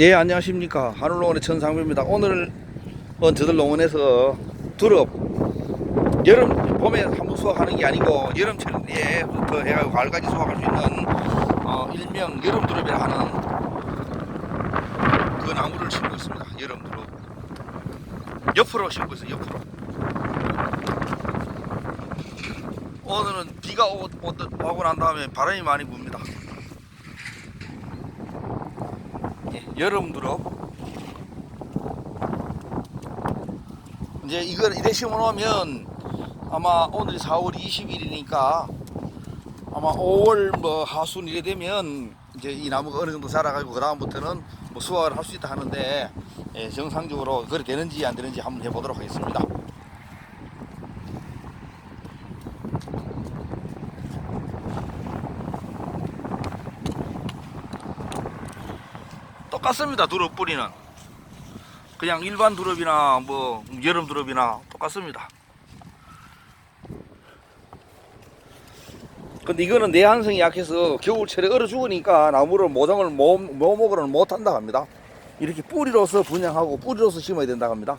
예 안녕하십니까. 한울농원의 천상배입니다. 오늘은 어, 저들 농원에서 두릅 여름 봄에 한번 수확하는 게 아니고 여름철에부터 예, 해가 가을까지 수확할 수 있는 어, 일명 여름 두릅이라 하는 그 나무를 심고 있습니다. 여름 두릅. 옆으로 심고 있어요 옆으로. 오늘은 비가 오, 오, 오고 난 다음에 바람이 많이 붑니다. 여름들어 이제 이걸 이래 심어 놓으면 아마 오늘이 4월 20일이니까 아마 5월 뭐 하순 이래 되면 이제 이 나무가 어느 정도 자라가지고 그 다음부터는 뭐 수확을 할 수 있다 하는데 예, 정상적으로 그렇게 되는지 안 되는지 한번 해보도록 하겠습니다. 똑같습니다. 두릅 뿌리는. 그냥 일반 두릅이나 뭐 여름 두릅이나 똑같습니다. 근데 이거는 내한성이 약해서 겨울철에 얼어 죽으니까 나무를 모종을 모 먹으러는 못한다 합니다. 이렇게 뿌리로서 분양하고 뿌리로서 심어야 된다 합니다.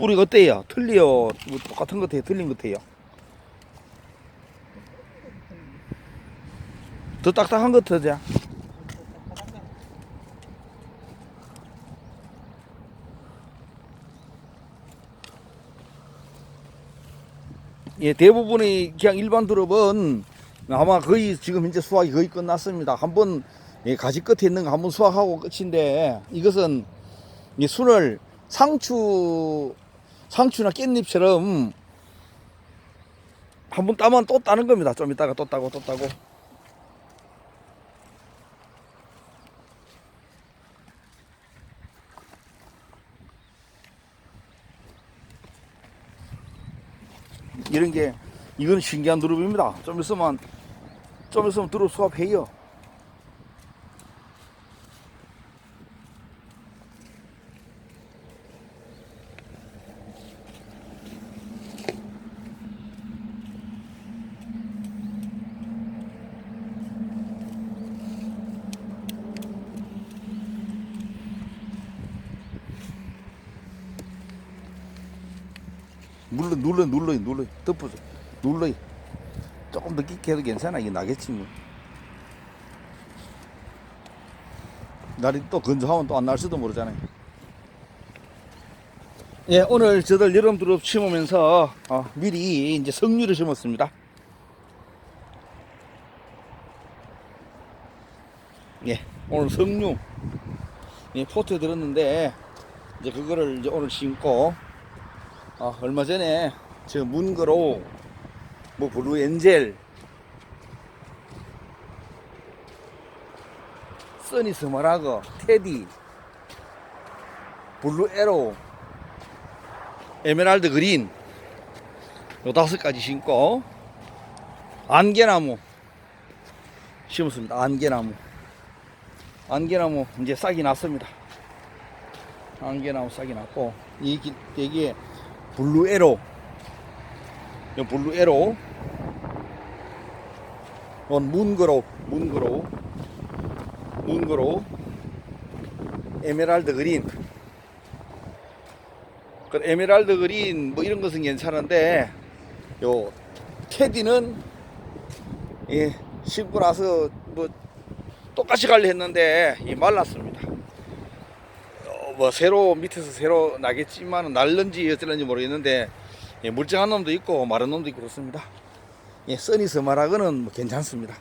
뿌리가 어때요? 틀리요? 뭐 똑같은 것 같아요? 틀린 것 같아요? 더 딱딱한 것 같아요? 예, 대부분의 그냥 일반 드롭은 아마 거의 지금 현재 수확이 거의 끝났습니다. 한번 예, 가지 끝에 있는 거 한번 수확하고 끝인데 이것은 이 순을 상추 상추나 깻잎처럼 한 번 따면 또 따는 겁니다. 좀 이따가 또 따고 또 따고. 이런 게 이건 신기한 두릅입니다. 좀 있으면 좀 있으면 두릅 수업해요. 눌러 눌러 눌러 눌러 덮어줘 눌러 조금 더 깊게 해도 괜찮아 이게 나겠지 뭐 날이 또 건조하면 또 안 날 수도 모르잖아요. 예 오늘 저들 여름 두릅 심으면서 어, 미리 이제 석류를 심었습니다. 예 오늘 석류. 예, 포트에 들었는데 이제 그거를 이제 오늘 심고 아, 얼마 전에 저 문거로 뭐 블루 엔젤 써니 스마라거 테디 블루 에로 에메랄드 그린 요 다섯 가지 심고 안개나무 심었습니다. 안개나무. 안개나무 이제 싹이 났습니다. 안개나무 싹이 났고 이길 되게 블루 에로. 이 블루 에로. 이건 문그로 문그로 문그로. 에메랄드 그린. 그 에메랄드 그린 뭐 이런 것은 괜찮은데 요 테디는 예 신고 나서 뭐 똑같이 갈려 했는데 예, 말랐습니다. 뭐 새로 밑에서 새로 나겠지만 날는지 어쩌는지 모르겠는데 예, 물장한 놈도 있고 마른 놈도 있고 그렇습니다. 예, 써니 스마라그는 뭐 괜찮습니다.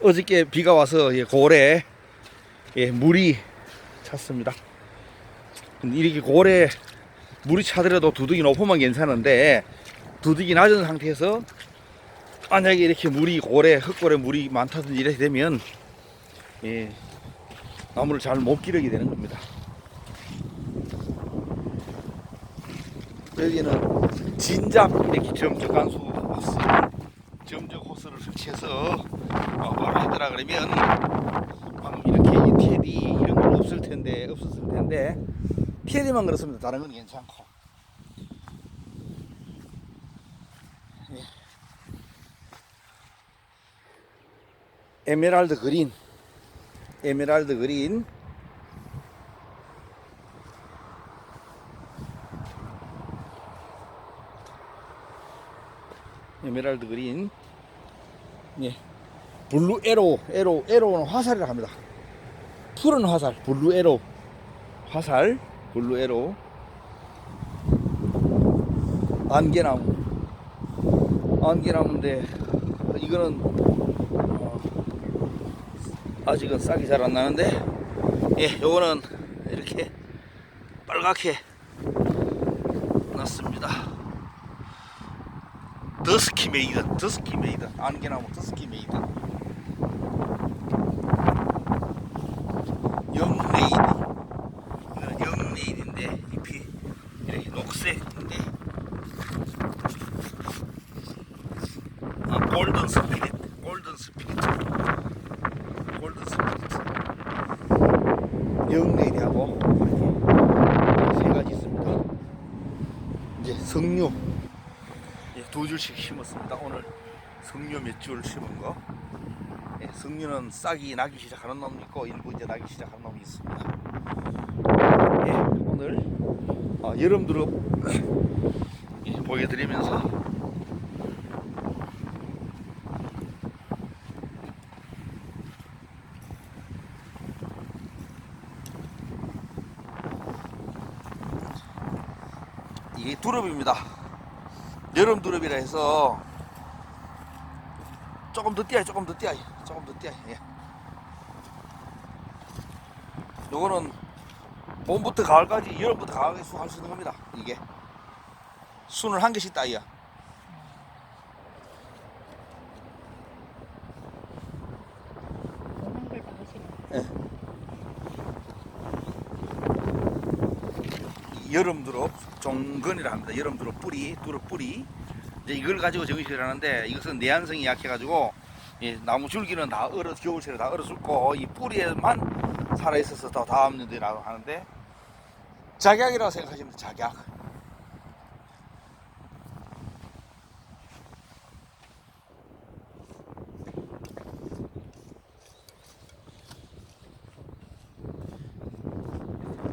어저께 비가 와서 예, 고래 예, 물이 찼습니다. 이렇게 고래 물이 차더라도 두둑이 높으면 괜찮은데 두둑이 낮은 상태에서 만약에 이렇게 물이 고래 흙고래 물이 많다든지 이렇게 되면 예, 나무를 잘 못 기르게 되는 겁니다. 여기는 진작 이렇게 점적 간수 호스, 점적 호스를 설치해서 어, 뭐라 하더라 그러면 방금 이렇게 TD 이런 건 없을 텐데 없었을 텐데 TD만 그렇습니다. 다른 건 괜찮고. 예. 에메랄드 그린 에메랄드 그린. 에메랄드 그린. 예. 블루 에로, 에로, 에로는 화살이라 합니다. 푸른 화살, 블루 에로. 화살, 블루 에로. 안개나무. 안개나무인데, 이거는, 어, 아직은 싹이 잘 안 나는데, 예, 요거는 이렇게 빨갛게 났습니다. 더스키 메이든, 더스키 메이든, 안개나무 더스키 잎이 이렇게 녹색인데, 아, 골든 스피릿, 골든 스피릿. 골든 스피릿. 영레이드하고 이렇게 세 가지 있습니다. 이제 석류. 예, 두 줄씩 심었습니다. 오늘 석류 몇 줄 심은 거. 예, 석류는 싹이 나기 시작하는 놈이 있고 일부 이제 나기 시작하는 놈이 있습니다. 예, 오늘 어, 여름 드롭 예, 보여드리면서 이게 두릅입니다. 여름 두릅이라 해서 조금 더 띄어요 조금 더 띄어요 조금 더 띄어요 예. 요거는 봄부터 가을까지 여름부터 가을까지 수할 수 있는 겁니다 이게 순을 한 개씩 따이야 먹는 걸 다 하시네. 여름 두릅 종근이라 합니다. 여름 두릅 뿌리 두릅 뿌리. 이제 이걸 가지고 정식을 하는데 이것은 내한성이 약해가지고 이 나무 줄기는 다 얼어 겨울철에 다 얼어 죽고 이 뿌리에만 살아 있어서 더 다음 년도라고 하는데 작약이라고 생각하시면 작약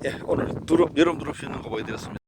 예, 오늘 두릅 여름 두릅 씹는 거 보여드렸습니다.